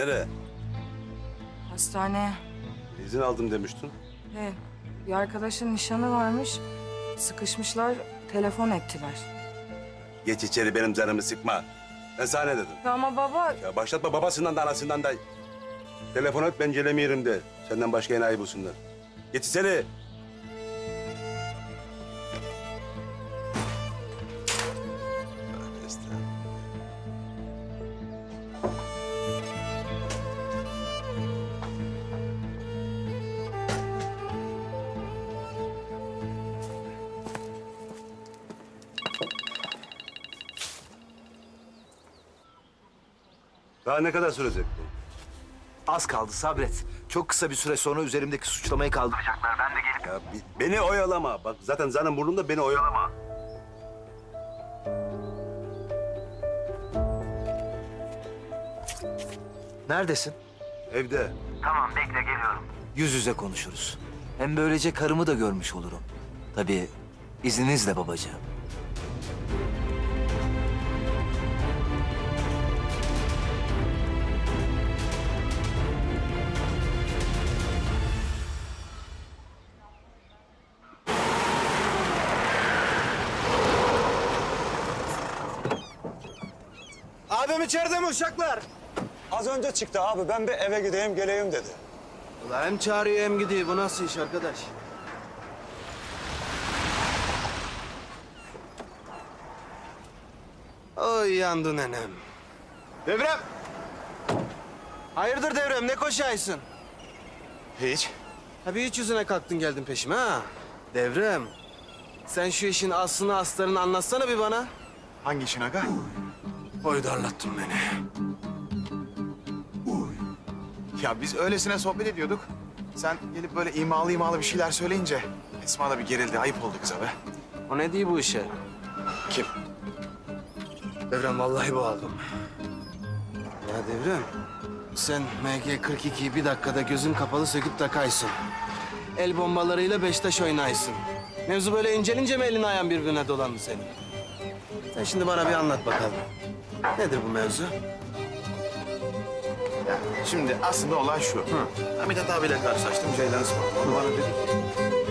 Nereye? Hastaneye. İzin aldım demiştin. He, bir arkadaşın nişanı varmış. Sıkışmışlar, telefon ettiler. Geç içeri benim canımı sıkma. Ben sana ne dedim? Ama baba, Ya başlatma babasından da anasından da. Telefon et ben gelemiyorum de. Senden başka enayi bulsunlar. Geç içeri. Daha ne kadar sürecek bu? Az kaldı sabret. Çok kısa bir süre sonra üzerimdeki suçlamayı kaldıracaklar. Ben de gelip... Ya bi- beni oyalama. Bak zaten zanım burnumda beni oyalama. Neredesin? Evde. Tamam bekle geliyorum. Yüz yüze konuşuruz. Hem böylece karımı da görmüş olurum. Tabii izninizle babacığım. Abim içeride mi uşaklar? Az önce çıktı abi. Ben bir eve gideyim geleyim dedi. Ulan hem çağırıyor hem gidiyor. Bu nasıl iş arkadaş? Oy yandı nenem. Devrem! Hayırdır Devrem ne koşaysın? Hiç. Ha bir hiç yüzüne kalktın geldin peşime ha? Devrem, sen şu işin aslını astarını anlatsana bir bana. Hangi işin aga? Oy darlattın beni. Ya biz öylesine sohbet ediyorduk. Sen gelip böyle imalı imalı bir şeyler söyleyince Esma da bir gerildi. Ayıp oldu kıza be. O ne diyor bu işe? Kim? Devrem vallahi boğaldım. Ya Devrem, sen MG42'yi bir dakikada gözün kapalı söküp takaysın. El bombalarıyla Beşiktaş oynaysın. Mevzu böyle incelince mi elin ayağın birbirine dolandı senin? Sen şimdi bana bir anlat bakalım. Nedir bu mevzu? Şimdi aslında olay şu. Hamit abiyle karşılaştım. Ceylan'ı sordum. Onu bana dedi ki...